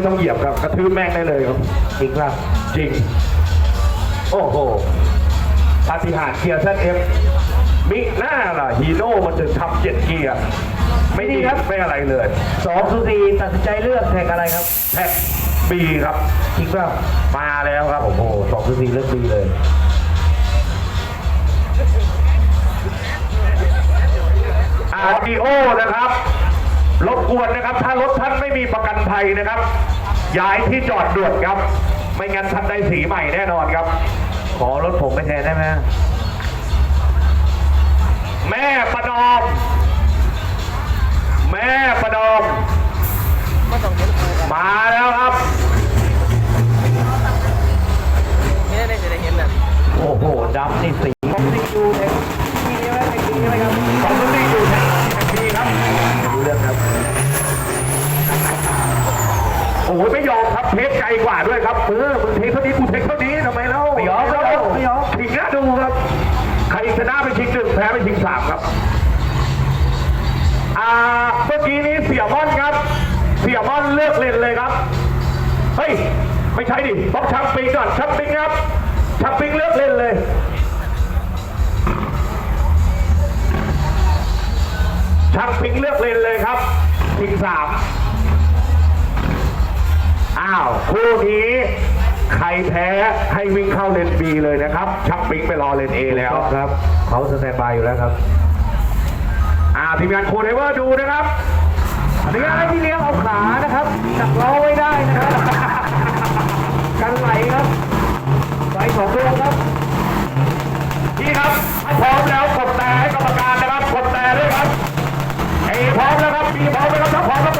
ไม่ต้องเหยียบครับ กระทืบแม่งได้เลยครับจริงป่ะจริง โอ้โหปาฏิหาริย์เกียร์เซเอฟมิหน้าล่ะฮีโน่มันถึงทำเจ็ดเกียร์ไม่ดีครับไม่อะไรเลยสองสุรีตัดสินใจเลือกแท็กอะไรครับแท็กบีครับจริงป่ะมาแล้วครับผมโอ้โหสองสุรีเลือกดีเลยอาร์ดีโอนะครับ รบกวนนะครับ ถ้ารถท่านไม่มีประกันภัยนะครับ ย้ายที่จอดด่วนครับ ไม่งั้นท่านได้สีใหม่แน่นอนครับ ขอรถผมไปแทนได้ไหมแม่ประนอม แม่ประนอม มาแล้วครับเนี่ยได้จะได้เห็นน่ะโอ้โหดำนี่สีผมสีดูแท็กดีใช่ไหมแท็กดีใช่ไหมครับ ขอบคุณที่อยู่แท็กซี่ครับ ดูเรื่องครับ โอ้ยไม่ยอมครับเทคไกลกว่าด้วยครับเออมึงเทคเท่านี้กูเทคเท่านี้ทำไมเล่าไม่ยอมไม่ยอมไม่ยอมถิงหน้าดูครับใครชนะไปชิงหนึ่งแพ้ไปชิงสามครับอ่าเมื่อกี้นี้เสียม่อนครับ เสียม่อนเลือกเล่นเลยครับเฮ้ยไม่ใช่ดิต้องชักปิงก่อนชักปิงครับชักปิงเลือกเล่นเลยชักปิงเลือกเล่นเลยครับชิงสาม อ้าวคู่นี้ ใครแพ้ให้วิ่งเข้าเลนบีเลยนะครับ ชักปิงไปรอเลนเอแล้วครับเขาสแตนบายอยู่แล้วครับ อ่าทีมงานโคเดเวอร์ดูนะครับอนุญาตให้พี่เลี้ยงเอาขานะครับจับล้อไว้ได้นะครับกันไหลครับไหลสองดวงครับพี่ครับถ้าพร้อมแล้วกดแต่ให้กรรมการนะครับกดแต่ด้วยครับเอพร้อมแล้วครับบีพร้อมแล้วครับถ้าพร้อมแล้ว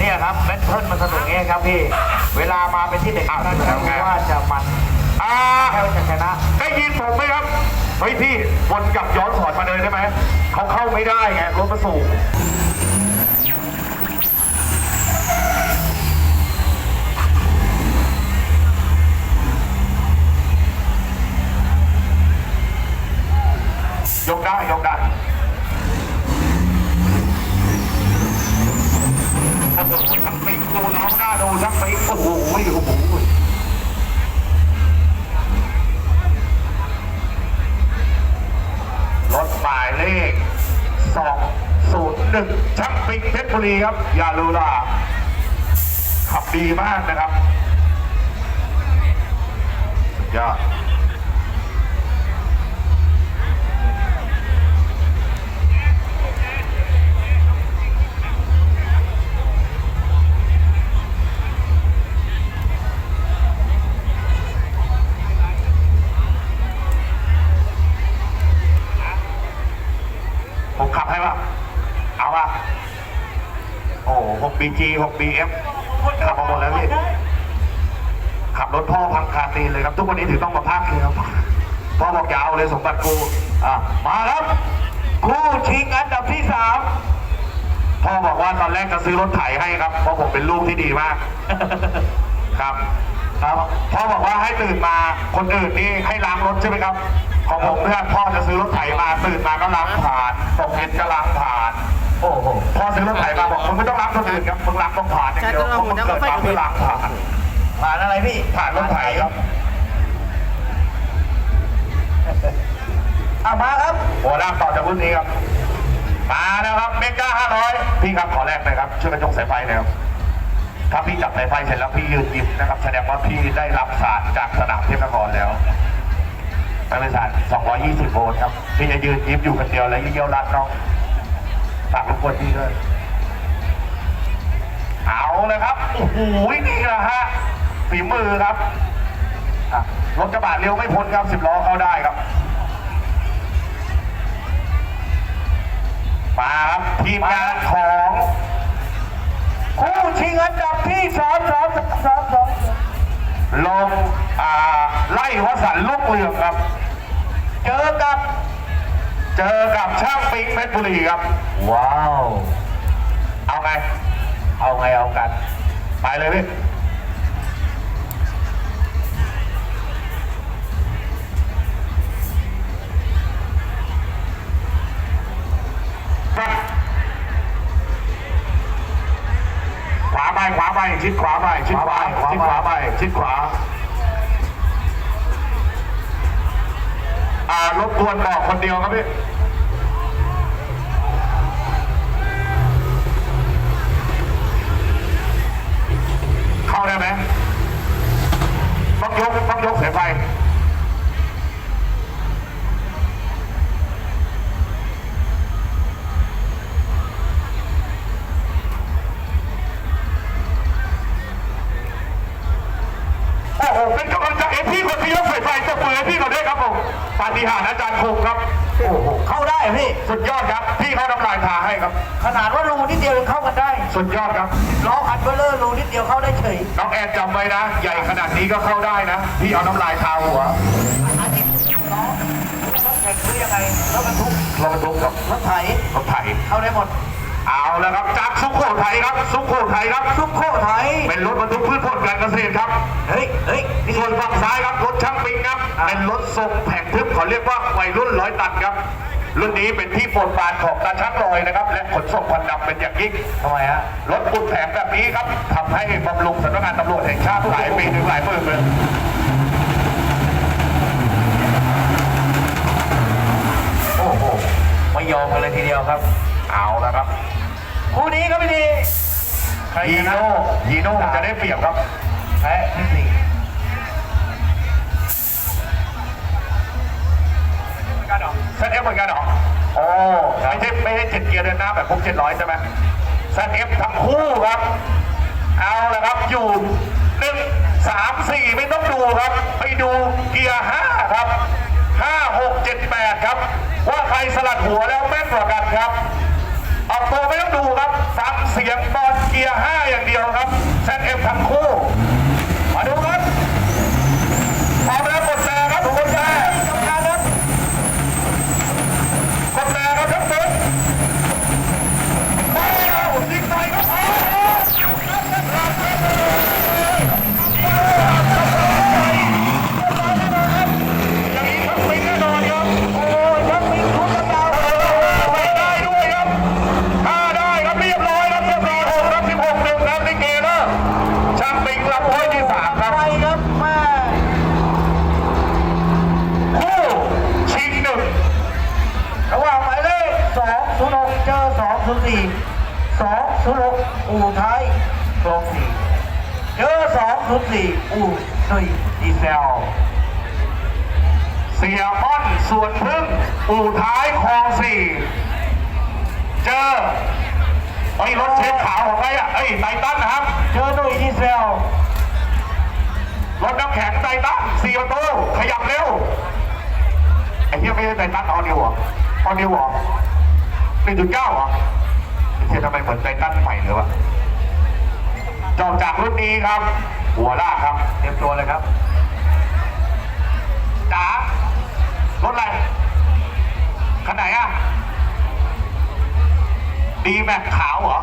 เนี่ยครับแบทเทิลมันสนุกเงี้ยครับพี่ เวลามาเป็นที่เด็กนั่นนะครับว่าจะมันอ่าแค่ว่าจะชนะ ได้ยินผมไหมครับเฮ้ยพี่วนกลับย้อนสอนมาเลยได้ไหมเขาเข้าไม่ได้ไงรถมาสูง หนึ่งชักปิงเพชรบุรีครับ ยาลูลาขับดีมากนะครับยอด BG 6 BF ขับมาหมดแล้วพี่ขับรถพ่อพังคาตีนเลยครับ ทุกวันนี้ถึงต้องมาพักเลยครับ พ่อบอกอย่าเอาเลยสมบัติกูอะมาครับคู่ชิงอันดับที่สามพ่อบอกว่าตอนแรกจะซื้อรถไถให้ครับ เพราะผมเป็นลูกที่ดีมาก ครับ ครับ พ่อบอกว่าให้ตื่นมาคนอื่นนี่ให้ล้างรถใช่ไหมครับ ของผมเนี่ยพ่อจะซื้อรถไถมาตื่นมาก็ล้างผ่านตกเย็นก็ล้างผ่าน โอ้โหพอซื้อรถไถมาบอกมึงไม่ต้องล้างคนอื่นครับมึงล้างต้องผ่านอย่างเดียวเพราะมึงเกิดมาเพื่อล้างผ่านผ่านอะไรพี่ผ่านรถไถครับเอามาครับหัวหน้าต่อจากรุ่นนี้ครับมาแล้วครับเมกา500พี่ครับขอแรกหน่อยครับช่วยกันยกสายไฟหน่อยครับถ้าพี่จับสายไฟเสร็จแล้วพี่ยืนยิ้มนะครับ แสดงว่าพี่ได้รับสารจากสนามเทพนครแล้วเป็นสาร220 โวลต์ครับ พี่จะยืนยิ้มอยู่คนเดียวแล้วเยี่ยวรัดน้อง ฝากรบกวนพี่ด้วยเอาเลยครับโอ้โหนี่แหละฮะฝีมือครับรถกระบะเร็วไม่พ้นครับสิบล้อเข้าได้ครับมาครับทีมงานของคู่ชิงอันดับที่สามสามสามสองลงไล่วสันลูกเรืองครับ เจอกับ เจอกับช่างปิงเพชรบุรีครับ ว้าว เอาไง เอาไงเอากัน ไปเลยพี่ขวาไปขวาไปชิดขวาไปชิดขวาขวาไปชิดขวาไปชิดขวาอ่ารบกวนบอกคนเดียวครับพี่าฏิหาริย์อาจารย์คงครับโอ้โหเข้าได้เหรอพี่ สุดยอดครับ พี่เขาทำลายทาให้ครับ ขนาดว่ารูนิดเดียวยังเข้ากันได้สุดยอดครับล้อคันเบลเลอร์รูนิดเดียวเข้าได้เฉยน้องแอนจำไว้นะ ใหญ่ขนาดนี้ก็เข้าได้นะ พี่เอาน้ำลายทาหัวอันนี้ล้อรถแข่งหรือยังไงรถบรรทุกรถบรรทุกกับรถไถรถไถเข้าได้หมด เอาแล้วครับจากซุปโขทัยครับซุปโขทัยครับซุปโคไถเป็นรถบรรทุกพืชผลการเกษตรครับ เฮ้ยเฮ้ยนี่ส่วนฝั่งซ้ายครับรถ เป็นรถทรงแผงทึบเขาเรียกว่าวัยรุ่นร้อยตันครับ รุ่นนี้เป็นที่โปรดปรานของตาช่างลอยนะครับ และขนส่งควันดำเป็นอย่างยิ่งทำไมฮะรถปุดแผงแบบนี้ครับทำให้บำรุงสำนักงานตำรวจแห่งชาติหลายปีถึงหลายหมื่นเลยโอ้โหไม่ยอมกันเลยทีเดียวครับ เอาแล้วครับคู่นี้ก็ไม่ดีใครยีชนะโน่ยีโน่จะได้เปรียบครับแพ้ที่สี่ เซตเอฟเหมือนกันเหรอโอ้ไม่ใช่ไม่ใช่เจ็ดเกียร์เดินหน้าแบบพวกเจ็ดร้อยใช่ไหมเซตเอฟทั้งคู่ครับ เอาละครับอยู่หนึ่งสามสี่ไม่ต้องดูครับ ไปดูเกียร์ห้าครับห้าหกเจ็ดแปดครับ ว่าใครสลัดหัวแล้วแม่นกว่ากันครับออกตัวไม่ต้องดูครับฟังเสียงตอนเกียร์ห้าอย่างเดียวครับเซตเอฟทั้งคู่ 206อู่ท้ายคองสี่เจอ204อู่หนุ่ยดีเซลเสียอ้อนสวนพึ่งอู่ท้ายคลองสี่เจอไอ้รถเช็ดขาวของใครอะเอ้ไททันนะครับ เจอหนุ่ยดีเซลรถน้ำแข็งไททันสี่ประตูขยับเร็วไอ้เหี้ยไม่ใช่ไททันออนิวเหรอออนิวเหรอหนึ่งจุดเก้าเหรอ อ้เหี้ยทำไมเหมือนไททันใหม่เลยวะจบจากรุ่นนี้ครับ หัวลากครับ เตรียมตัวเลยครับจ๋ารถอะไรคันไหนอะดีแม็กขาวเหรอ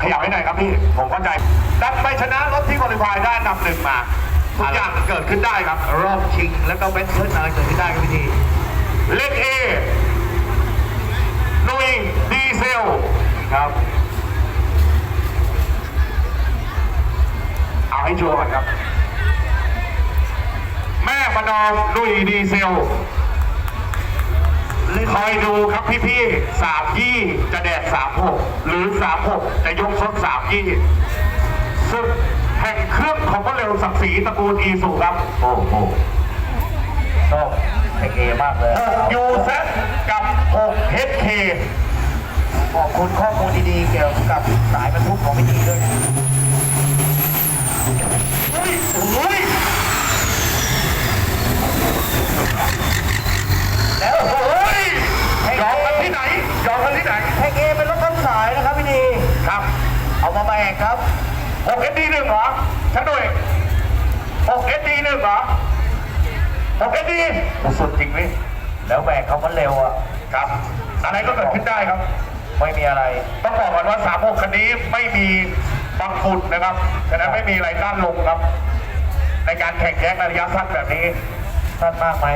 ขยับให้หน่อยครับพี่ ผมเข้าใจดันไปชนะรถที่บริวารได้นดับหนึ่งมา ทุกอย่างเกิดขึ้นได้ครับ รอบชิงแล้วก็แบทเทิลอะไรเกิดขึ้นได้ครับพี่ทีเลขเอนุยดีเซลครับเอาให้ชัวร์ก่อนครับ แม่ประนอมลุยดีเซลคอยดูครับพี่ๆสามยี่จะแดดสามหกหรือสามหกจะยกซดสามยี่ศึกแห่งเครื่องของพระเร็วศักดิ์ศรีตระกูลอีสุครับโอ้โหชอบเทคเอมากเลย6ยูเซกับ6 HK ขอบคุณข้อมูลดีๆเกี่ยวกับสายบรรทุกของพี่ทีด้วยอุ้ยอุ้ยแล้วโอ้ยยอมกันที่ไหนยอมกันที่ไหนเทคเอเป็นรถต้นสายกครับ หกเอสดีหนึ่งเหรอฉันด้วยหกเอสดีหนึ่งเหรอหกเอสดีสุดจริงนี่แล้วแบกเขามันเร็วอะครับอะไรก็เกิดขึ้นได้ครับ ไม่มีอะไร ต้องบอกก่อนว่าสามหกคันนี้ไม่มีบังฝุ่นนะครับฉะนั้นไม่มีอะไรด้านลงครับ ในการแข่งแย่งในระยะสั้นแบบนี้สั้นมากไหม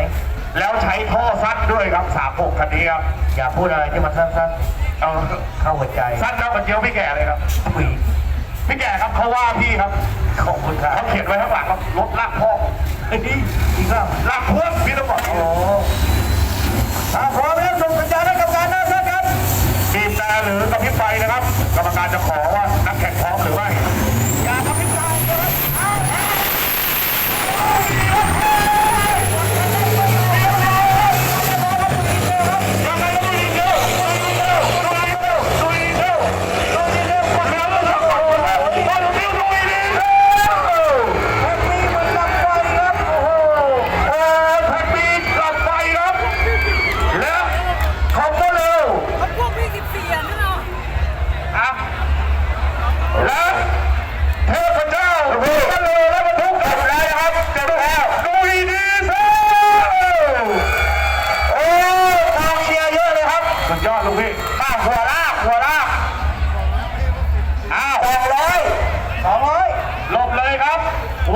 แล้วใช้ท่อสั้นด้วยครับสามหกคันนี้ครับอย่าพูดอะไรที่มันสั้นเอาๆเข้าหัวใจสั้นเท่ากับเจียวพี่แก่เลยครับถุย พี่แก่ครับเขาว่าพี่ครับขอบคุณครับเขาเขียนไว้ข้างหลังครับรถลากพ่อเฮ้ยอีกแล้วลากพ่วงพี่ต้องบอกโอ้ถ้าพร้อมแล้วส่งสัญญาณให้กรรมการนะครับบีบแต่หรือกระพริบไฟนะครับ กรรมการจะขอว่า